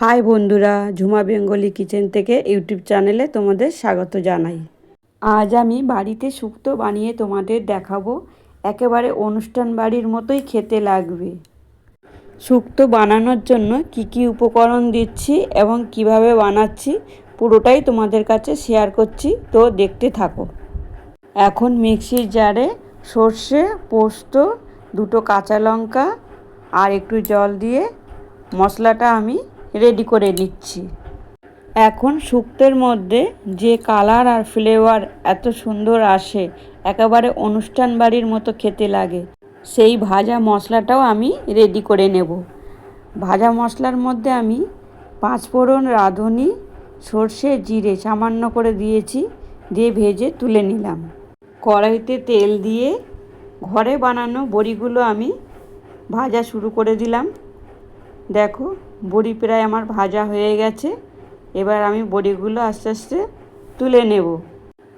High বন্ধুরা, Jhuma Bengali kitchen থেকে YouTube চ্যানেলে তোমাদের স্বাগত জানাই। আজ আমি বাড়িতে শুক্তো বানিয়ে তোমাদের দেখাবো। একেবারে অনুষ্ঠান বাড়ির মতোই খেতে লাগবে। শুক্তো বানানোর জন্য কি কি উপকরণ দিচ্ছি এবং কীভাবে বানাচ্ছি পুরোটাই তোমাদের কাছে শেয়ার করছি, তো দেখতে থাকো। এখন মিক্সির জারে সর্ষে, পোস্ত, দুটো কাঁচা লঙ্কা আর একটু জল দিয়ে মশলাটা আমি রেডি করে নিচ্ছি। এখন শুক্তের মধ্যে যে কালার আর ফ্লেভার এত সুন্দর আসে, একেবারে অনুষ্ঠান বাড়ির মতো খেতে লাগে, সেই ভাজা মশলাটাও আমি রেডি করে নেব। ভাজা মশলার মধ্যে আমি পাঁচফোড়ন রাঁধুনি, সর্ষে, জিরে সামান্য করে দিয়েছি, দিয়ে ভেজে তুলে নিলাম। কড়াইতে তেল দিয়ে ঘরে বানানো বড়িগুলো আমি ভাজা শুরু করে দিলাম। দেখো, বড়ি প্রায় আমার ভাজা হয়ে গেছে। এবার আমি বড়িগুলো আস্তে আস্তে তুলে নেব।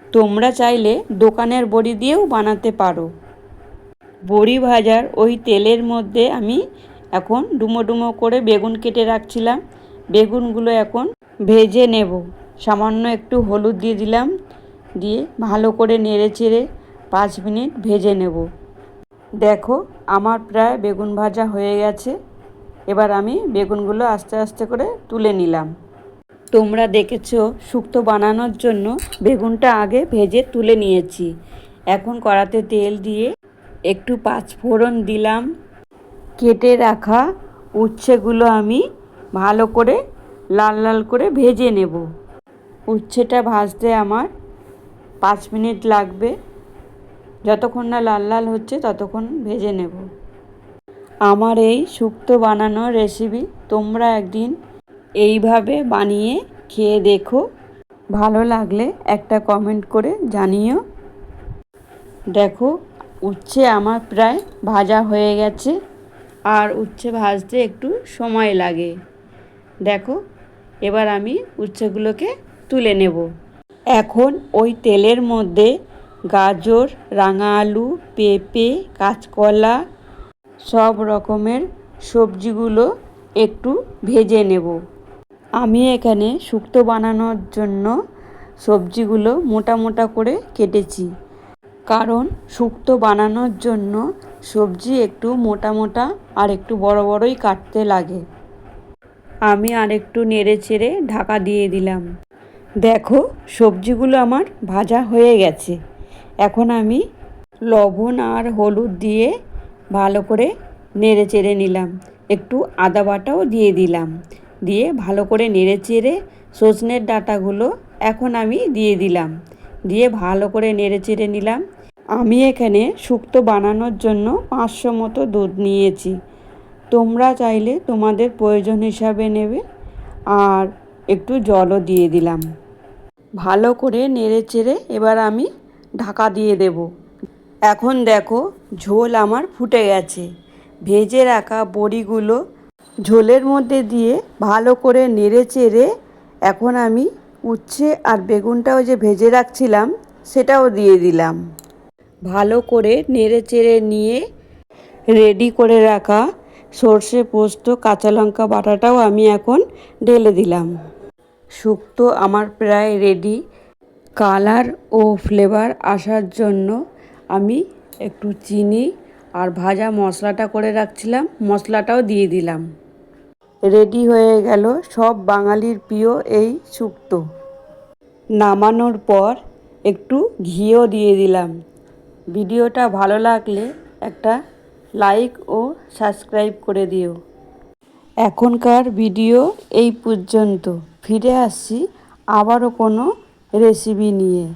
তোমরা চাইলে দোকানের বড়ি দিয়েও বানাতে পারো। বড়ি ভাজার ওই তেলের মধ্যে আমি এখন ডুমো ডুমো করে বেগুন কেটে রাখছিলাম। বেগুনগুলো এখন ভেজে নেব। সামান্য একটু হলুদ দিয়ে দিলাম। দিয়ে ভালো করে নেড়ে চেড়ে পাঁচ মিনিট ভেজে নেব। দেখো, আমার প্রায় বেগুন ভাজা হয়ে গেছে। এবার আমি বেগুনগুলো আস্তে আস্তে করে তুলে নিলাম। তোমরা দেখেছ, শুক্তো বানানোর জন্য বেগুনটা আগে ভেজে তুলে নিয়েছি। এখন কড়াতে তেল দিয়ে একটু পাঁচফোড়ন দিলাম। কেটে রাখা উচ্ছেগুলো আমি ভালো করে লাল লাল করে ভেজে নেব। উচ্ছেটা ভাজতে আমার পাঁচ মিনিট লাগবে। যতক্ষণ না লাল লাল হচ্ছে ততক্ষণ ভেজে নেব। আমার এই শুক্তো বানানোর রেসিপি তোমরা একদিন এইভাবে বানিয়ে খেয়ে দেখো। ভালো লাগলে একটা কমেন্ট করে জানিও। দেখো, উচ্ছে আমার প্রায় ভাজা হয়ে গেছে আর উচ্ছে ভাজতে একটু সময় লাগে। দেখো, এবার আমি উচ্ছেগুলোকে তুলে নেব। এখন ওই তেলের মধ্যে গাজর, রাঙা আলু, পেঁপে, কাঁচকলা সব রকমের সবজিগুলো একটু ভেজে নেব। আমি এখানে শুক্তো বানানোর জন্য সবজিগুলো মোটা মোটা করে কেটেছি। কারণ শুক্তো বানানোর জন্য সবজি একটু মোটা মোটা আর একটু বড় বড়ই কাটতে লাগে। আমি আর একটু নেড়ে চেড়ে ঢাকা দিয়ে দিলাম। দেখো, সবজিগুলো আমার ভাজা হয়ে গেছে। এখন আমি লবণ আর হলুদ দিয়ে ভালো করে নেড়ে চেড়ে নিলাম। একটু আদা বাটাও দিয়ে দিলাম। দিয়ে ভালো করে নেড়ে চেড়ে সজনের ডাটাগুলো এখন আমি দিয়ে দিলাম। দিয়ে ভালো করে নেড়ে চেড়ে নিলাম। আমি এখানে শুক্তো বানানোর জন্য পাঁচশো মতো দুধ নিয়েছি। তোমরা চাইলে তোমাদের প্রয়োজন হিসাবে নেবে। আর একটু জলও দিয়ে দিলাম। ভালো করে নেড়ে চেড়ে এবার আমি ঢাকা দিয়ে দেব। এখন দেখো ঝোল আমার ফুটে গেছে। ভেজে রাখা বড়িগুলো ঝোলের মধ্যে দিয়ে ভালো করে নেড়ে চেড়ে এখন আমি উচ্ছে আর বেগুনটাও যে ভেজে রাখছিলাম, সেটাও দিয়ে দিলাম। ভালো করে নেড়ে চেড়ে নিয়ে রেডি করে রাখা সর্ষে পোস্ত, কাঁচা লঙ্কা বাটাটাও আমি এখন ঢেলে দিলাম। শুক্তো আমার প্রায় রেডি। কালার ও ফ্লেভার আসার জন্য আমি একটু চিনি আর ভাজা মশলাটা করে রাখছিলাম মশলাটাও দিয়ে দিলাম। রেডি হয়ে গেল সব বাঙালির প্রিয় এই শুক্তো নামানোর পর একটু ঘিও দিয়ে দিলাম। ভিডিওটা ভালো লাগলে একটা লাইক ও সাবস্ক্রাইব করে দিও। এখনকার ভিডিও এই পর্যন্ত। ফিরে আসছি আবারও কোনো রেসিপি নিয়ে।